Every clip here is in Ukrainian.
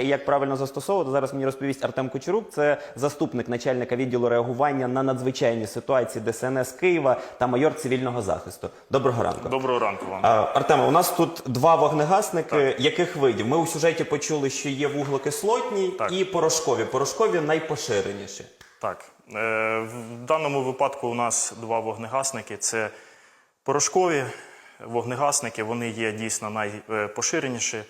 І як правильно застосовувати, зараз мені розповість Артем Кучерук, це заступник начальника відділу реагування на надзвичайні ситуації ДСНС Києва та майор цивільного захисту. Доброго ранку. Доброго ранку вам. Артеме, у нас тут два вогнегасники. Яких видів? Ми у сюжеті почули, що є вуглекислотні Так. і порошкові. Порошкові найпоширеніші. Так, е, в даному випадку у нас два вогнегасники. Це порошкові вогнегасники. Вони є дійсно найпоширеніші.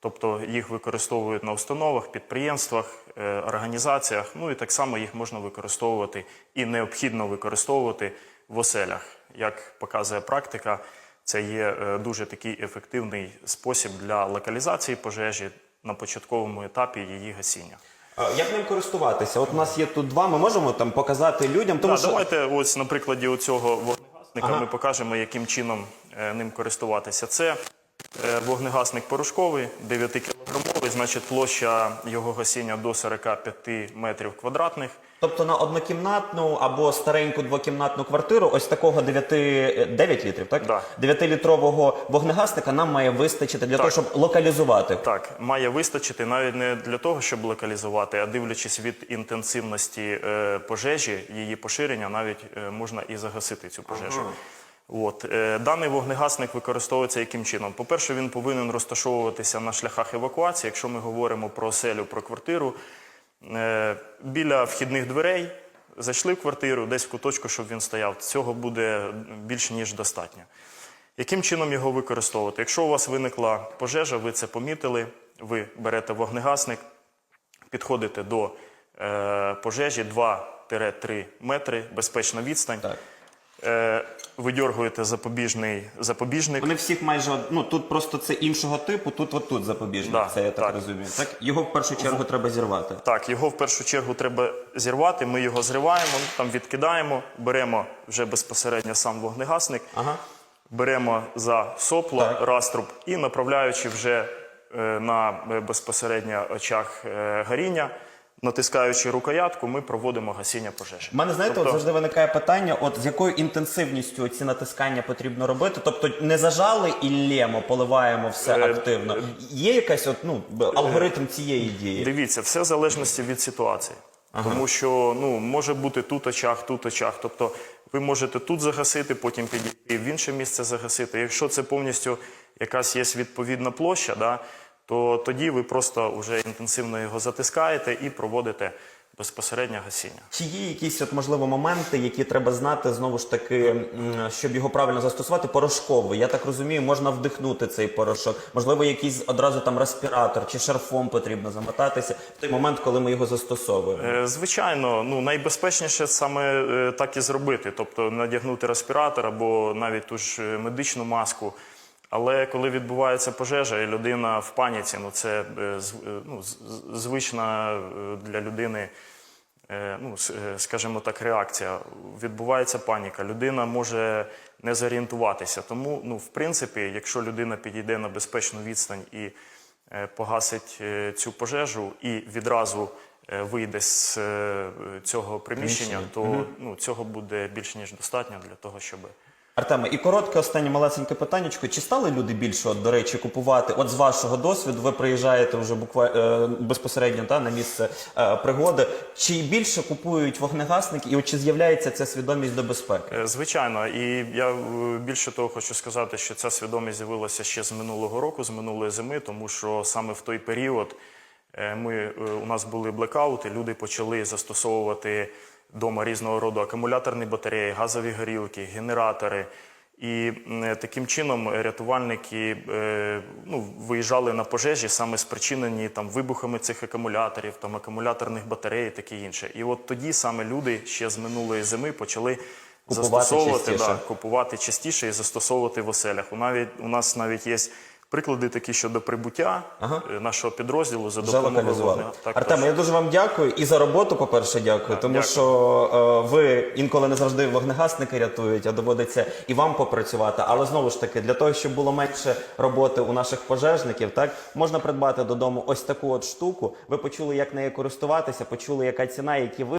Тобто їх використовують на установах, підприємствах, е, організаціях. Ну і так само їх можна використовувати і необхідно використовувати в оселях. Як показує практика, це є е, дуже такий ефективний спосіб для локалізації пожежі на початковому етапі її гасіння. Як ним користуватися? От у нас є тут два. Ми можемо там показати людям. Тому Так, що давайте ось на прикладі цього вогнегасника Ага. ми покажемо, яким чином е, ним користуватися. Це вогнегасник порошковий, 9 кілограмовий, значить площа його гасіння до 45 метрів квадратних. Тобто на однокімнатну або стареньку двокімнатну квартиру ось такого 9, 9 літрів, так? Да. 9-літрового вогнегасника нам має вистачити для того, щоб локалізувати. Так, має вистачити навіть не для того, щоб локалізувати, а дивлячись від інтенсивності е, пожежі, її поширення, навіть е, можна і загасити цю пожежу. От е, даний вогнегасник використовується яким чином? По-перше, він повинен розташовуватися на шляхах евакуації. Якщо ми говоримо про оселю, про квартиру, е, біля вхідних дверей зайшли в квартиру, десь в куточку, щоб він стояв. Цього буде більш ніж достатньо. Яким чином його використовувати? Якщо у вас виникла пожежа, ви це помітили, ви берете вогнегасник, підходите до е, пожежі 2-3 метри, безпечна відстань, Так. е, видьоргуєте запобіжний запобіжник. Вони всіх майже од- ну тут просто це іншого типу, тут от тут запобіжник. Да, це я так, так. розумію. Так його в першу чергу треба зірвати. Так, його в першу чергу треба зірвати. Ми його зриваємо, там відкидаємо, беремо вже безпосередньо сам вогнегасник, Ага. беремо за сопло Так. раструб і направляючи вже е, на е, безпосередньо очах е, горіння, натискаючи рукоятку, ми проводимо гасіння пожежі. У мене знаєте, Тобто- от завжди виникає питання: от з якою інтенсивністю ці натискання потрібно робити? Тобто не зажали і лємо, поливаємо все Е, активно. Є якась от ну алгоритм цієї дії? Дивіться, все в залежності від ситуації. Тому що ну, може бути тут очаг, тут очаг. Тобто ви можете тут загасити, потім підійти в інше місце загасити. Якщо це повністю якась є відповідна площа, да, то тоді ви просто вже інтенсивно його затискаєте і проводите безпосередньо гасіння. Чи є якісь от можливо моменти, які треба знати знову ж таки, щоб його правильно застосувати? Порошковий. Я так розумію, можна вдихнути цей порошок. Можливо, якийсь одразу там респіратор чи шарфом потрібно замотатися в той момент, коли ми його застосовуємо. Е, Звичайно, ну найбезпечніше саме е, так і зробити, тобто надягнути респіратор або навіть ту ж е, медичну маску. Але коли відбувається пожежа і людина в паніці, ну це е, е, ну, звична е, для людини, ну скажімо так, реакція. Відбувається паніка. Людина може не зорієнтуватися. Тому, ну, в принципі, якщо людина підійде на безпечну відстань і погасить цю пожежу і відразу вийде з цього приміщення, то ну, цього буде більш ніж достатньо для того, щоб. Артеме, і коротке останнє малесеньке питаннячко. Чи стали люди більше, от, до речі, купувати? От з вашого досвіду, ви приїжджаєте вже буквально безпосередньо та, на місце е, пригоди. Чи більше купують вогнегасники, і от чи з'являється ця свідомість до безпеки? Е, Звичайно, і я е, більше того хочу сказати, що ця свідомість з'явилася ще з минулого року, з минулої зими, тому що саме в той період е, ми, е, у нас були блекаути, люди почали застосовувати вдома різного роду акумуляторні батареї, газові горілки, генератори. І таким чином рятувальники е, ну, виїжджали на пожежі саме спричинені там вибухами цих акумуляторів, там акумуляторних батарей і таке інше. І от тоді саме люди ще з минулої зими почали Купувати застосовувати частіше. да, купувати частіше і застосовувати в оселях. У навіть у нас навіть є приклади такі щодо прибуття Ага. е, нашого підрозділу за допомогою Так, точно. я дуже вам дякую і за роботу, по-перше, дякую. тому дякую. що е, ви інколи не завжди вогнегасники рятують, а доводиться і вам попрацювати. Але знову ж таки, для того, щоб було менше роботи у наших пожежників, так можна придбати додому ось таку от штуку. Ви почули, як нею користуватися, почули, яка ціна, які ви.